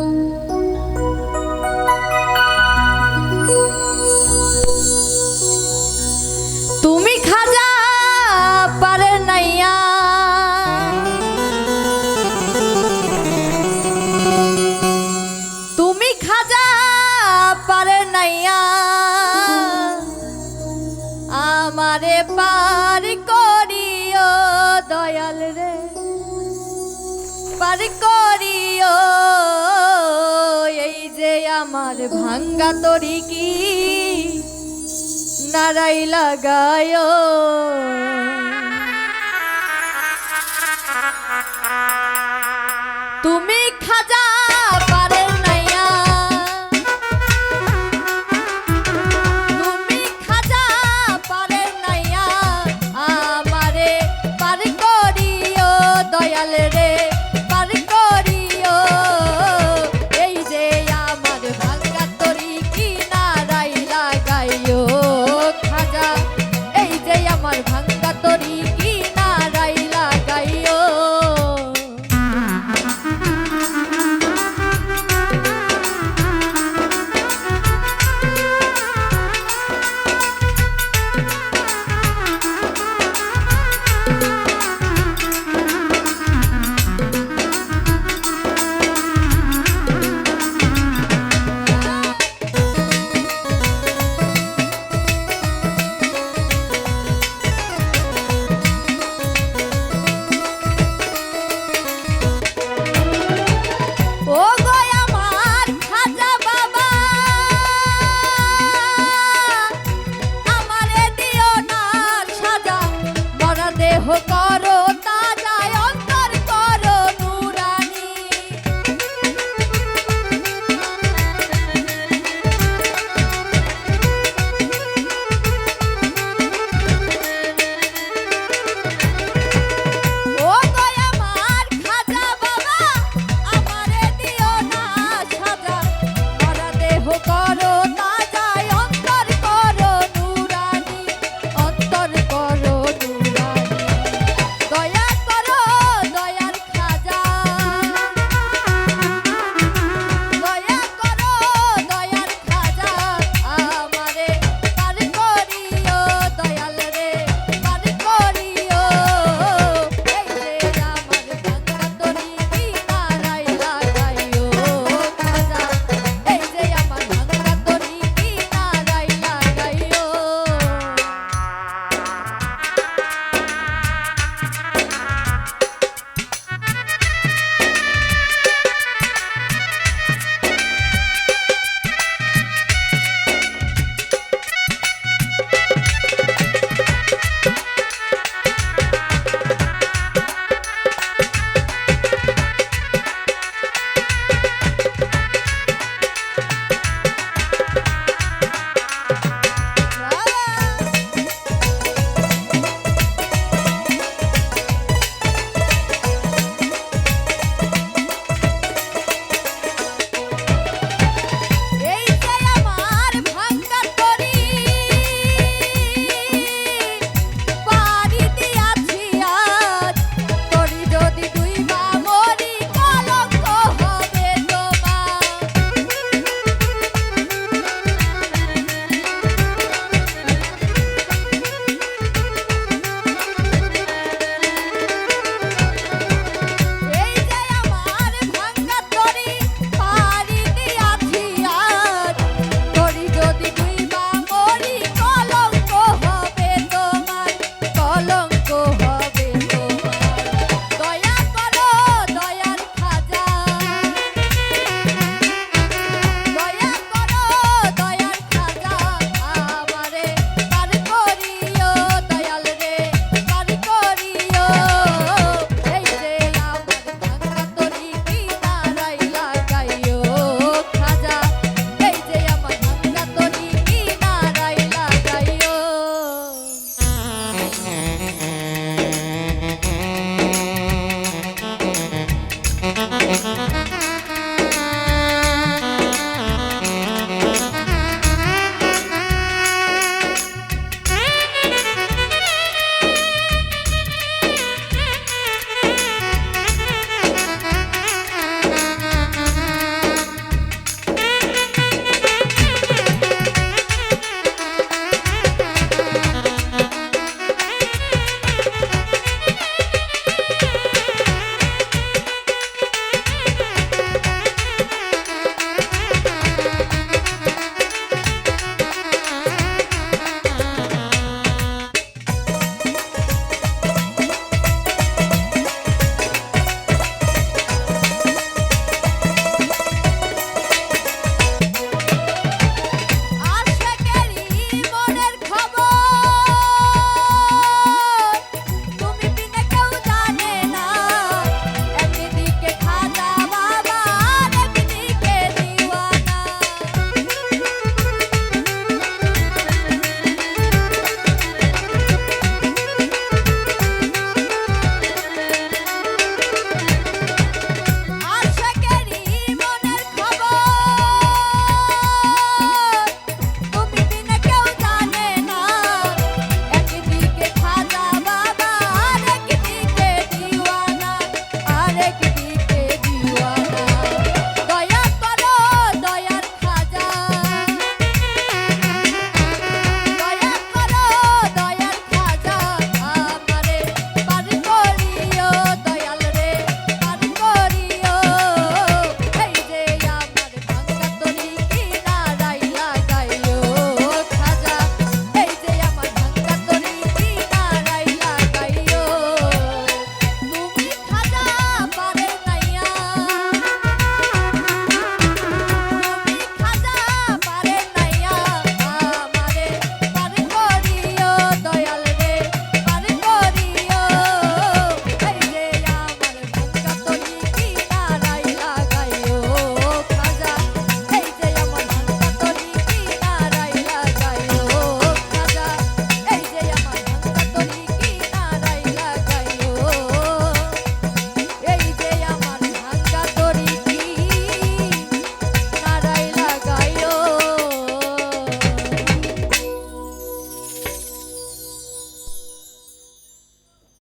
তুমি খাজা পারে নাইয়া। তুমি খাজা পারে নাইয়া। আমারে পার করিও দয়াল রে। পার করিও আমার ভাঙ্গা তরি কি? নারাই লাগায়। তুমি খাজা